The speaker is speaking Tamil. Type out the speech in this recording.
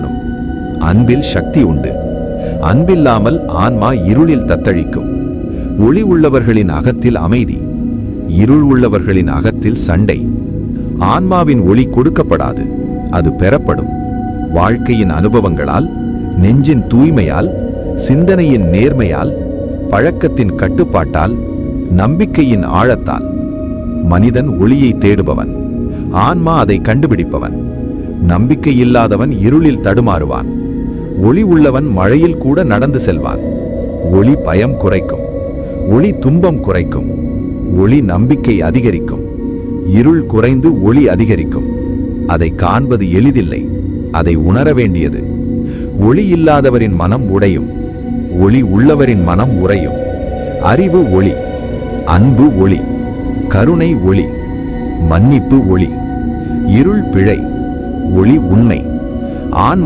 காணும். அன்பில் சக்தி உண்டு. அன்பில்லாமல் ஆன்மா இருளில் தத்தளிக்கும். ஒளி உள்ளவர்களின் அகத்தில் அமைதி. இருள் உள்ளவர்களின் அகத்தில் சண்டை. ஆன்மாவின் ஒளி கொடுக்கப்படாது. அது பெறப்படும். வாழ்க்கையின் அனுபவங்களால் நெஞ்சின் தூய்மையால் சிந்தனையின் நேர்மையால் பழக்கத்தின் கட்டுப்பாட்டால் நம்பிக்கையின் ஆழத்தால். மனிதன் ஒளியை தேடுபவன். ஆன்மா அதை கண்டுபிடிப்பவன். நம்பிக்கை இல்லாதவன் இருளில் தடுமாறுவான். ஒளி உள்ளவன் மழையில் கூட நடந்து செல்வான். ஒளி பயம் குறைக்கும். ஒளி துன்பம் குறைக்கும். ஒளி நம்பிக்கை அதிகரிக்கும். இருள் குறைந்து ஒளி அதிகரிக்கும். அதை காண்பது எளிதில்லை. அதை உணர வேண்டியது. ஒளி இல்லாதவரின் மனம் உடையும். ஒளி உள்ளவரின் மனம் உறையும். அறிவு ஒளி. அன்பு ஒளி. கருணை ஒளி. மன்னிப்பு ஒளி. இருள் பிழை. ஒளி உண்மை. ஆண்